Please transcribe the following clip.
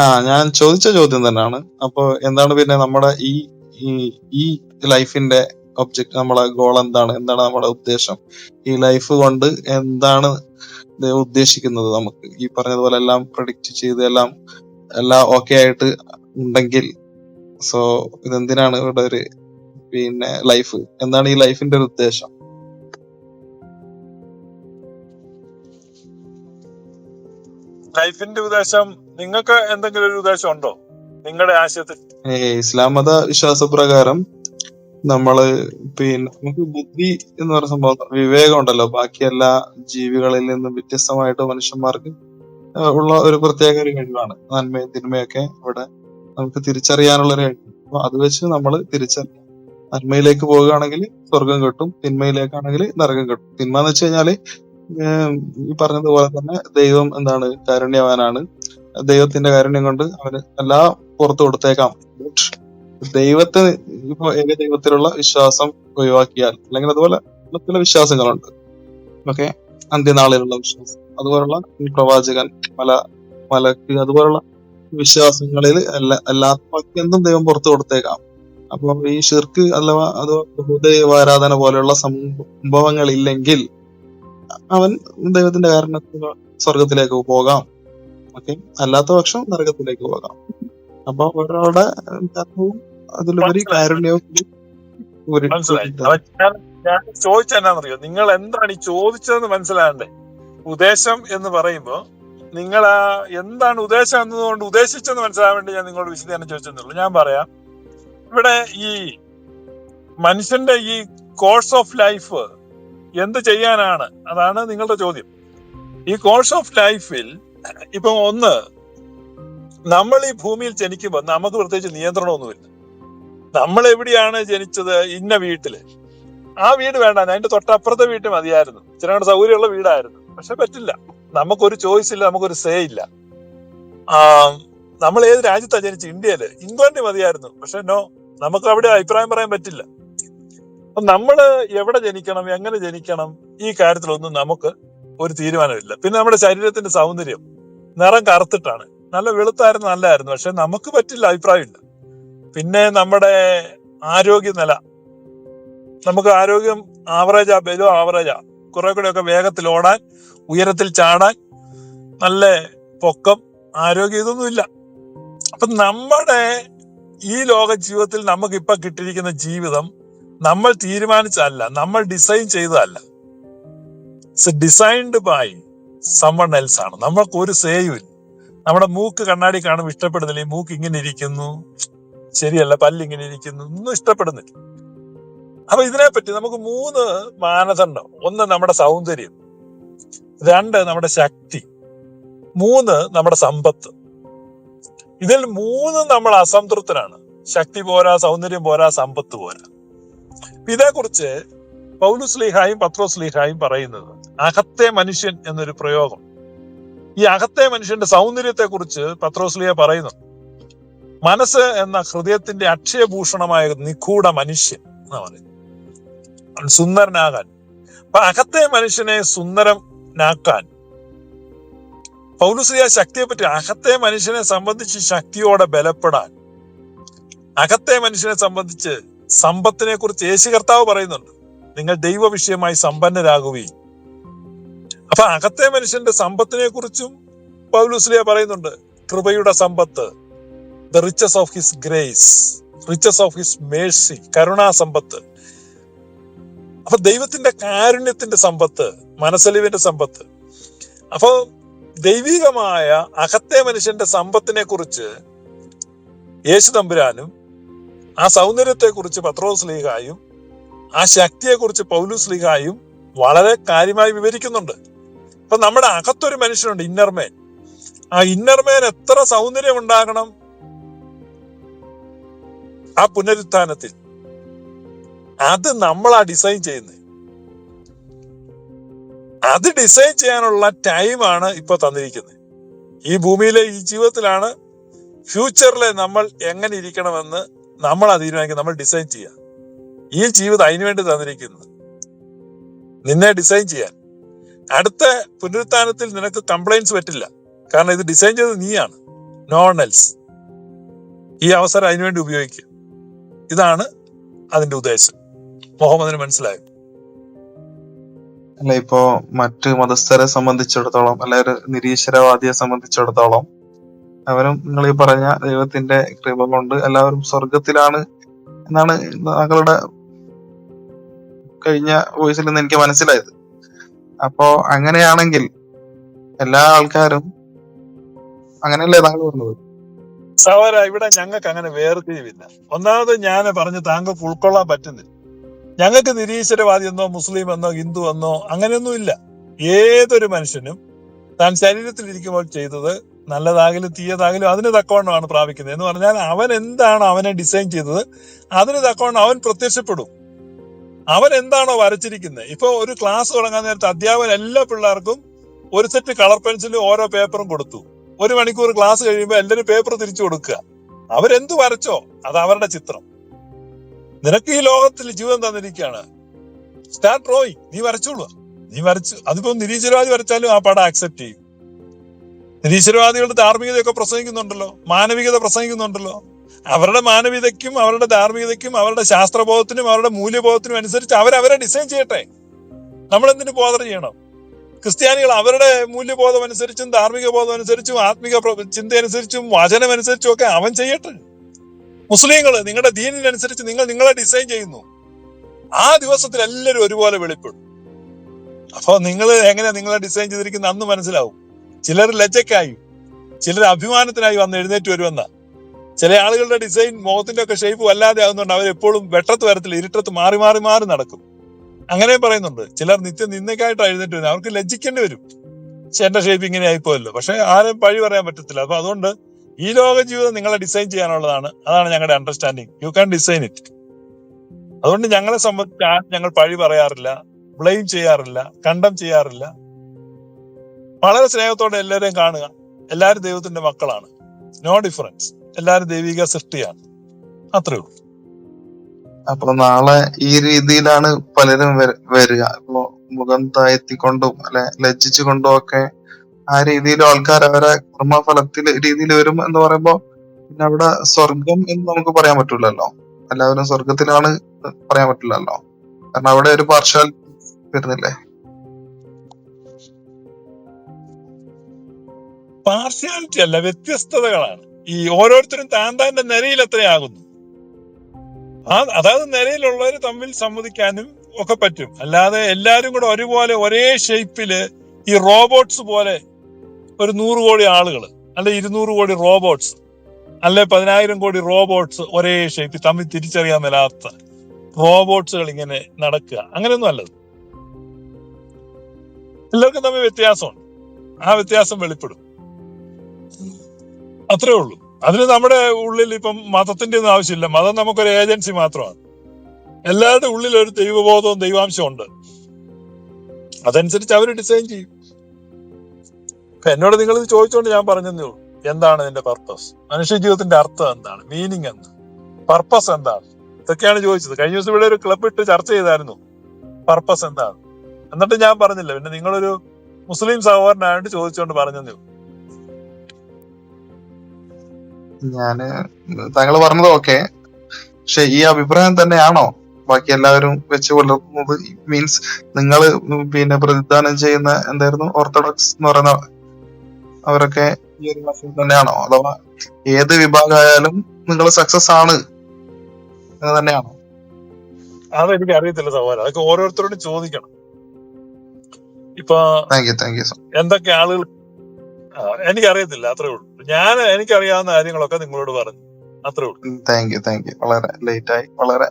ആ ഞാൻ ചോദിച്ച ചോദ്യം തന്നെയാണ്. അപ്പൊ എന്താണ് പിന്നെ നമ്മുടെ ഈ ഈ ലൈഫിന്റെ ഒബ്ജക്ട് നമ്മളെ ഗോൾ എന്താണ് എന്താണ് നമ്മുടെ ഉദ്ദേശം? ഈ ലൈഫ് കൊണ്ട് എന്താണ് ഉദ്ദേശിക്കുന്നത് നമുക്ക്? ഈ പറഞ്ഞതുപോലെ എല്ലാം പ്രഡിക്റ്റ് ചെയ്ത് എല്ലാം എല്ലാം ഓക്കെ ആയിട്ട് ഉണ്ടെങ്കിൽ സോ ഇതെന്തിനാണ് ഇവിടെ ഒരു പിന്നെ ലൈഫ്? എന്താണ് ഈ ലൈഫിന്റെ ഒരു ഉദ്ദേശം? ലൈഫിന്റെ ഉദ്ദേശം നിങ്ങൾക്ക് എന്തെങ്കിലും ഒരു ഉദ്ദേശം ഉണ്ടോ? നിങ്ങളുടെ ആശയത്തിൽ. ഇസ്ലാം മത വിശ്വാസപ്രകാരം നമ്മൾ പിന്നെ നമുക്ക് ബുദ്ധി എന്ന് പറയുന്ന സംഭവം വിവേകം ഉണ്ടല്ലോ. ബാക്കി എല്ലാ ജീവികളിൽ നിന്നും വ്യത്യസ്തമായിട്ട് മനുഷ്യന്മാർക്ക് ഉള്ള ഒരു പ്രത്യേക ഒരു കഴിവാണ്. നന്മയും തിന്മയൊക്കെ ഇവിടെ നമുക്ക് തിരിച്ചറിയാനുള്ള ഒരു കഴിവ്. അപ്പൊ അത് വെച്ച് നമ്മൾ തിരിച്ചറിയാം നന്മയിലേക്ക് പോവുകയാണെങ്കിൽ സ്വർഗം കിട്ടും തിന്മയിലേക്കാണെങ്കിൽ നരകം കിട്ടും. തിന്മ എന്ന് വെച്ച് കഴിഞ്ഞാൽ ഈ പറഞ്ഞതുപോലെ തന്നെ ദൈവം എന്താണ് കാരുണ്യവാനാണ്. ദൈവത്തിന്റെ കാരുണ്യം കൊണ്ട് അവന് എല്ലാം പുറത്തു കൊടുത്തേക്കാം. ദൈവത്തെ ഇപ്പൊ ഏക ദൈവത്തിലുള്ള വിശ്വാസം ഒഴിവാക്കിയാൽ അല്ലെങ്കിൽ അതുപോലെ ചില വിശ്വാസങ്ങളുണ്ട്. ഓക്കെ? അന്ത്യനാളിലുള്ള വിശ്വാസം. അതുപോലുള്ള പ്രവാചകൻ മല മലക്ക് അതുപോലുള്ള വിശ്വാസങ്ങളിൽ അല്ല അല്ലാത്ത ബാക്കി എന്തും ദൈവം പുറത്തു കൊടുത്തേക്കാം. അപ്പൊ ഈ ഷിർക്ക് അഥവാ അത് ബഹുദൈവാരാധന പോലെയുള്ള സംഭവങ്ങൾ ഇല്ലെങ്കിൽ അവൻ ദൈവത്തിന്റെ കാരണത്തിൽ സ്വർഗത്തിലേക്ക് പോകാം. ഓക്കെ. അല്ലാത്ത പക്ഷം നരകത്തിലേക്ക് പോകാം. അപ്പൊ ഒരാളുടെ ധർമ്മവും അതിലുപരി. കാരുണ്യവും മനസ്സിലായി. ഞാൻ നിങ്ങൾ എന്താണ് ഈ ചോദിച്ചതെന്ന് മനസ്സിലാകണ്ടേ? ഉദ്ദേശം എന്ന് പറയുമ്പോ നിങ്ങൾ ആ എന്താണ് ഉദ്ദേശം എന്നതുകൊണ്ട് ഉദ്ദേശിച്ചെന്ന് മനസ്സിലാകാൻ വേണ്ടി ഞാൻ നിങ്ങളോട് വിശദീകരണം ചോദിച്ചെന്നുള്ളൂ. ഞാൻ പറയാം. ഇവിടെ ഈ മനുഷ്യന്റെ ഈ കോഴ്സ് ഓഫ് ലൈഫ് എന്ത് ചെയ്യാനാണ്? അതാണ് നിങ്ങളുടെ ചോദ്യം. ഈ കോഴ്സ് ഓഫ് ലൈഫിൽ ഇപ്പൊ ഒന്ന് നമ്മൾ ഈ ഭൂമിയിൽ ജനിക്കുമ്പോൾ നമുക്ക് പ്രത്യേകിച്ച് നിയന്ത്രണമൊന്നുമില്ല. നമ്മൾ എവിടെയാണ് ജനിച്ചത്? ഇന്ന വീട്ടിൽ. ആ വീട് വേണ്ട അതിന്റെ തൊട്ടപ്പുറത്തെ വീട്ടിൽ മതിയായിരുന്നു. ചിലങ്ങളുടെ സൗകര്യമുള്ള വീടായിരുന്നു. പക്ഷെ പറ്റില്ല. നമുക്കൊരു ചോയ്സ് ഇല്ല നമുക്കൊരു സേ ഇല്ല. നമ്മൾ ഏത് രാജ്യത്താണ് ജനിച്ചത്? ഇന്ത്യയിൽ. ഇംഗ്ലണ്ടിൽ മതിയായിരുന്നു. പക്ഷെ നോ നമുക്ക് അവിടെ അഭിപ്രായം പറയാൻ പറ്റില്ല. അപ്പൊ നമ്മൾ എവിടെ ജനിക്കണം? എങ്ങനെ ജനിക്കണം? ഈ കാര്യത്തിലൊന്നും നമുക്ക് ഒരു തീരുമാനമില്ല. പിന്നെ നമ്മുടെ ശരീരത്തിന്റെ സൗന്ദര്യം. നിറം കറുത്തിട്ടാണ്. നല്ല വെളുത്തായിരുന്നു നല്ലതായിരുന്നു പക്ഷെ നമുക്ക് പറ്റില്ല അഭിപ്രായമില്ല. പിന്നെ നമ്മുടെ ആരോഗ്യ നില നമുക്ക് ആരോഗ്യം ആവറേജാ ബലോ ആവറേജാ കുറെ കൂടെ ഒക്കെ വേഗത്തിൽ ഓടാൻ ഉയരത്തിൽ ചാടാൻ നല്ല പൊക്കം ആരോഗ്യം ഇതൊന്നും ഇല്ല അപ്പൊ നമ്മുടെ ഈ ലോക ജീവിതത്തിൽ നമുക്ക് ഇപ്പൊ കിട്ടിയിരിക്കുന്ന ജീവിതം നമ്മൾ തീരുമാനിച്ചതല്ല നമ്മൾ ഡിസൈൻ ചെയ്തതല്ല. ഡിസൈൻഡ് ബൈ സമ്മൺ എൽസ് ആണ്. നമ്മൾക്ക് ഒരു സേയും ഇല്ല. നമ്മുടെ മൂക്ക് കണ്ണാടി കാണുമ്പോൾ ഇഷ്ടപ്പെടുന്നില്ല. ഈ മൂക്ക് ഇങ്ങനെ ഇരിക്കുന്നു. ശരിയല്ല പല്ല് ഇങ്ങനെ ഇരിക്കുന്നു. ഒന്നും ഇഷ്ടപ്പെടുന്നില്ല. അപ്പൊ ഇതിനെപ്പറ്റി നമുക്ക് മൂന്ന് മാനദണ്ഡം. ഒന്ന് നമ്മുടെ സൗന്ദര്യം. രണ്ട് നമ്മുടെ ശക്തി. മൂന്ന് നമ്മുടെ സമ്പത്ത്. ഇതിൽ മൂന്ന് നമ്മൾ അസംതൃപ്തരാണ്. ശക്തി പോരാ സൗന്ദര്യം പോരാ സമ്പത്ത് പോരാ. ഇതേക്കുറിച്ച് പൗലുസ്ലീഹായും പത്രോസ്ലീഹായും പത്രോസ് ലീഹായും പറയുന്നത് അകത്തെ മനുഷ്യൻ എന്നൊരു പ്രയോഗം. ഈ അകത്തെ മനുഷ്യന്റെ സൗന്ദര്യത്തെ കുറിച്ച് പത്രോസ്ലിയ പറയുന്നു. മനസ്സ് എന്ന ഹൃദയത്തിന്റെ അക്ഷയഭൂഷണമായ നിഗൂഢ മനുഷ്യൻ എന്ന് പറയുന്നു. സുന്ദരനാകാൻ. അപ്പൊ അകത്തെ മനുഷ്യനെ സുന്ദരനാക്കാൻ പൗലുസ്ലിയ ശക്തിയെ പറ്റി അകത്തെ മനുഷ്യനെ സംബന്ധിച്ച് ശക്തിയോടെ ബലപ്പെടാൻ അകത്തെ മനുഷ്യനെ സംബന്ധിച്ച് സമ്പത്തിനെ കുറിച്ച് യേശു കർത്താവ് പറയുന്നുണ്ട്. നിങ്ങൾ ദൈവ വിഷയമായി സമ്പന്നരാകുകയും അപ്പൊ അകത്തെ മനുഷ്യന്റെ സമ്പത്തിനെ കുറിച്ചും പൗലുസ്ലിയ പറയുന്നുണ്ട്. കൃപയുടെ സമ്പത്ത് the riches of his grace riches of his mercy കരുണാ സമ്പത്ത്. അപ്പൊ ദൈവത്തിന്റെ കാരുണ്യത്തിന്റെ സമ്പത്ത് മനസ്സലിവിന്റെ സമ്പത്ത്. അപ്പൊ ദൈവികമായ അകത്തെ മനുഷ്യന്റെ സമ്പത്തിനെ കുറിച്ച് യേശു തമ്പുരാനും ആ സൗന്ദര്യത്തെ കുറിച്ച് പത്രോസ് ലീഗായും ആ ശക്തിയെക്കുറിച്ച് പൗലൂസ് ലീഗായും വളരെ കാര്യമായി വിവരിക്കുന്നുണ്ട്. അപ്പൊ നമ്മുടെ അകത്തൊരു മനുഷ്യനുണ്ട് ഇന്നർമേൻ ആ ഇന്നർമേൻ എത്ര സൗന്ദര്യം ഉണ്ടാകണം? ആ പുനരുത്ഥാനത്തിൽ. അത് നമ്മളാ ഡിസൈൻ ചെയ്യുന്നത് അത് ഡിസൈൻ ചെയ്യാനുള്ള ടൈമാണ് ഇപ്പൊ തന്നിരിക്കുന്നത് ഈ ഭൂമിയിലെ ഈ ജീവിതത്തിലാണ് ഫ്യൂച്ചറിലെ നമ്മൾ എങ്ങനെ ഇരിക്കണമെന്ന് നമ്മൾ ആ തീരുമാനിക്കുക നമ്മൾ ഡിസൈൻ ചെയ്യുക. ഈ ജീവിതം അതിനുവേണ്ടി തന്നിരിക്കുന്നത് നിന്നെ ഡിസൈൻ ചെയ്യാൻ. അടുത്ത പുനരുത്ഥാനത്തിൽ നിനക്ക് കംപ്ലൈൻസ് പറ്റില്ല. കാരണം ഇത് ഡിസൈൻ ചെയ്തത് നീയാണ്. നോൺ എൽസ് ഈ അവസരം അതിനുവേണ്ടി ഉപയോഗിക്കുക. ഇതാണ് അതിന്റെ ഉദ്ദേശം. മുഹമ്മദിന് മനസ്സിലായോ? അല്ല ഇപ്പോ മറ്റ് മതസ്ഥരെ സംബന്ധിച്ചിടത്തോളം അല്ലെ ഒരു നിരീശ്വരവാദിയെ സംബന്ധിച്ചിടത്തോളം അവരും നിങ്ങൾ ഈ പറഞ്ഞ ദൈവത്തിന്റെ കൃപ കൊണ്ട് എല്ലാവരും സ്വർഗത്തിലാണ് എന്നാണ് താങ്കളുടെ കഴിഞ്ഞ വോയിസിൽ നിന്ന് എനിക്ക് മനസ്സിലായത്. അപ്പോ അങ്ങനെയാണെങ്കിൽ എല്ലാ ആൾക്കാരും അങ്ങനെയല്ലേ താങ്കൾ പറഞ്ഞത്? സഹോദര ഇവിടെ ഞങ്ങൾക്ക് അങ്ങനെ വേർതിരിവില്ല. ഒന്നാമത് ഞാൻ പറഞ്ഞ് താങ്കൾക്ക് ഉൾക്കൊള്ളാൻ പറ്റുന്നില്ല. ഞങ്ങൾക്ക് നിരീശ്വരവാദി എന്നോ മുസ്ലിം എന്നോ ഹിന്ദു എന്നോ അങ്ങനെയൊന്നും ഇല്ല. ഏതൊരു മനുഷ്യനും താൻ ശരീരത്തിൽ ഇരിക്കുമ്പോൾ ചെയ്തത് നല്ലതാകലും തീയതാകലും അതിന് തക്കവണ്ണമാണ് പ്രാപിക്കുന്നത്. എന്ന് പറഞ്ഞാൽ അവൻ എന്താണ് അവനെ ഡിസൈൻ ചെയ്തത് അതിന് തക്കവണ്ണം അവൻ പ്രത്യക്ഷപ്പെടും. അവൻ എന്താണോ വരച്ചിരിക്കുന്നത് ഇപ്പൊ ഒരു ക്ലാസ് തുടങ്ങാൻ നേരത്തെ അധ്യാപകൻ എല്ലാ പിള്ളേർക്കും ഒരു സെറ്റ് കളർ പെൻസിലും ഓരോ പേപ്പറും കൊടുത്തു. ഒരു മണിക്കൂർ ക്ലാസ് കഴിയുമ്പോൾ എല്ലാവരും പേപ്പർ തിരിച്ചു കൊടുക്കുക. അവരെന്ത് വരച്ചോ? അത് അവരുടെ ചിത്രം. നിനക്ക് ഈ ലോകത്തിൽ ജീവൻ തന്നിരിക്കുകയാണ്. സ്റ്റാർട്ട് ഡ്രോയിങ് നീ വരച്ചോളൂ നീ വരച്ചു അതിപ്പോ നിരീശ്വരവാദി വരച്ചാലും ആ പടം ആക്സെപ്റ്റ് ചെയ്യും. നിരീശ്വരവാദികളുടെ ധാർമ്മികതയൊക്കെ പ്രസംഗിക്കുന്നുണ്ടല്ലോ. മാനവികത പ്രസംഗിക്കുന്നുണ്ടല്ലോ. അവരുടെ മാനവികതയ്ക്കും അവരുടെ ധാർമ്മികതയ്ക്കും അവരുടെ ശാസ്ത്രബോധത്തിനും അവരുടെ മൂല്യബോധത്തിനും അനുസരിച്ച് അവരവരെ ഡിസൈൻ ചെയ്യട്ടെ. നമ്മൾ എന്തിനു ബോധർ ചെയ്യണം? ക്രിസ്ത്യാനികൾ അവരുടെ മൂല്യബോധം അനുസരിച്ചും ധാർമ്മിക ബോധം അനുസരിച്ചും ആത്മിക ചിന്ത അനുസരിച്ചും വചനം അനുസരിച്ചും ഒക്കെ അവൻ ചെയ്യട്ടെ. മുസ്ലിങ്ങൾ നിങ്ങളുടെ ദീനിനനുസരിച്ച് നിങ്ങൾ നിങ്ങളെ ഡിസൈൻ ചെയ്യുന്നു. ആ ദിവസത്തിൽ എല്ലാവരും ഒരുപോലെ വെളിപ്പെടും. അപ്പൊ നിങ്ങൾ എങ്ങനെയാ നിങ്ങളെ ഡിസൈൻ ചെയ്തിരിക്കുന്ന അന്ന് മനസ്സിലാവും. ചിലർ ലജ്ജക്കായി ചിലർ അഭിമാനത്തിനായി വന്ന് എഴുന്നേറ്റ് വരുമെന്ന. ചില ആളുകളുടെ ഡിസൈൻ മുഖത്തിന്റെ ഒക്കെ ഷേപ്പ് വല്ലാതെ ആകുന്നുണ്ട് അവർ എപ്പോഴും വെട്ടത്ത് വരത്തില്ല ഇരുട്ടത്ത് മാറി മാറി മാറി നടക്കും. അങ്ങനെ പറയുന്നുണ്ട്. ചിലർ നിത്യം നിന്നേക്കായിട്ട് എഴുന്നേറ്റ് വരും അവർക്ക് ലജ്ജിക്കേണ്ടി വരും. ചേട്ടന്റെ ഷേപ്പ് ഇങ്ങനെ ആയിപ്പോയല്ലോ. പക്ഷെ ആരും പഴി പറയാൻ പറ്റത്തില്ല. അപ്പൊ അതുകൊണ്ട് ഈ ലോക ജീവിതം നിങ്ങളെ ഡിസൈൻ ചെയ്യാനുള്ളതാണ്. അതാണ് ഞങ്ങളുടെ understanding you can design it അതുകൊണ്ട് ഞങ്ങളെ സംബന്ധിച്ച് ആരും ഞങ്ങൾ പഴി പറയാറില്ല ബ്ലെയിം ചെയ്യാറില്ല കണ്ടം ചെയ്യാറില്ല. വളരെ സ്നേഹത്തോടെ എല്ലാവരെയും കാണുക. എല്ലാവരും ദൈവത്തിന്റെ മക്കളാണ്. നോ ഡിഫറൻസ് എല്ലാവരും ദൈവിക സൃഷ്ടിയാണ്. അത്രേ ഉള്ളൂ. അപ്പൊ നാളെ ഈ രീതിയിലാണ് പലരും വര- വരിക. ഇപ്പോ മുഖം താഴ്ത്തിക്കൊണ്ടും അല്ലെ ലജ്ജിച്ചുകൊണ്ടും ഒക്കെ ആ രീതിയിൽ ആൾക്കാർ അവരെ കർമ്മഫലത്തിൽ രീതിയിൽ വരും എന്ന് പറയുമ്പോ പിന്നെ അവിടെ സ്വർഗം എന്ന് നമുക്ക് പറയാൻ പറ്റില്ലല്ലോ എല്ലാവരും സ്വർഗത്തിലാണ് പറയാൻ പറ്റില്ലല്ലോ. കാരണം അവിടെ ഒരു പാർശ്വാൽ വരുന്നില്ലേ? പാർഷ്യാലിറ്റി അല്ല വ്യത്യസ്തതകളാണ്. ഈ ഓരോരുത്തരും താൻ താന്റെ നിരയിൽ എത്രയാകുന്നു? ആ അതായത് നിരയിലുള്ളവർ തമ്മിൽ സമ്മതിക്കാനും ഒക്കെ പറ്റും. അല്ലാതെ എല്ലാരും കൂടെ ഒരുപോലെ ഒരേ ഷേപ്പിൽ ഈ റോബോട്ട്സ് പോലെ ഒരു നൂറ് കോടി ആളുകൾ അല്ലെ ഇരുന്നൂറ് കോടി റോബോട്ട്സ് അല്ലെ പതിനായിരം കോടി റോബോട്ട്സ് ഒരേ ഷേപ്പിൽ തമ്മിൽ തിരിച്ചറിയാൻ മേലാത്ത റോബോട്ട്സുകൾ ഇങ്ങനെ നടക്കുക. അങ്ങനെയൊന്നും അല്ലത്. എല്ലാവർക്കും തമ്മിൽ വ്യത്യാസമുണ്ട്. ആ വ്യത്യാസം വെളിപ്പെടും. അത്രേ ഉള്ളൂ. അതിന് നമ്മുടെ ഉള്ളിൽ ഇപ്പം മതത്തിന്റെ ഒന്നും ആവശ്യമില്ല. മതം നമുക്കൊരു ഏജൻസി മാത്രമാണ്. എല്ലാവരുടെ ഉള്ളിൽ ഒരു ദൈവബോധവും ദൈവാംശവും ഉണ്ട്. അതനുസരിച്ച് അവർ ഡിസൈൻ ചെയ്യും. എന്നോട് നിങ്ങൾ ഇത് ചോദിച്ചോണ്ട് ഞാൻ പറഞ്ഞതേ ഉള്ളൂ. എന്താണ് ഇതിന്റെ പർപ്പസ് മനുഷ്യ ജീവിതത്തിന്റെ അർത്ഥം എന്താണ്? മീനിങ് എന്ത്? പർപ്പസ് എന്താണ്? ഇതൊക്കെയാണ് ചോദിച്ചത്. കഴിഞ്ഞ ദിവസം ഇവിടെ ഒരു ക്ലബ് ഇട്ട് ചർച്ച ചെയ്തായിരുന്നു. പർപ്പസ് എന്താണ്? എന്നിട്ട് ഞാൻ പറഞ്ഞില്ല. പിന്നെ നിങ്ങളൊരു മുസ്ലിം സഹോദരനായിട്ട് ചോദിച്ചുകൊണ്ട് പറഞ്ഞു ഞാൻ താങ്കൾ പറഞ്ഞത് ഓക്കെ പക്ഷെ ഈ അഭിപ്രായം തന്നെയാണോ? ബാക്കി എല്ലാവരും വെച്ച് പുലർത്തുന്നത് മീൻസ് നിങ്ങൾ പിന്നെ പ്രതിദാനം ചെയ്യുന്ന എന്തായിരുന്നു? ഓർത്തഡോക്സ് എന്ന് പറയുന്ന അവരൊക്കെ ഈ ഒരു വശം തന്നെയാണോ? അഥവാ ഏത് വിഭാഗമായാലും നിങ്ങൾ സക്സസ് ആണ്. എന്ന് തന്നെയാണോ? അതെനിക്ക് അറിയത്തില്ല സവാല അതൊക്കെ ഓരോരുത്തരോടും ചോദിക്കണം. ഇപ്പൊ എന്തൊക്കെ ആളുകൾ എനിക്കറിയത്തില്ല അത്രേ ഉള്ളൂ. ഞാൻ എനിക്കറിയാവുന്ന കാര്യങ്ങളൊക്കെ നിങ്ങളോട് പറഞ്ഞു. അത്രേ ഉള്ളൂ. താങ്ക് യു താങ്ക് യു വളരെ ലേറ്റ് ആയി. വളരെ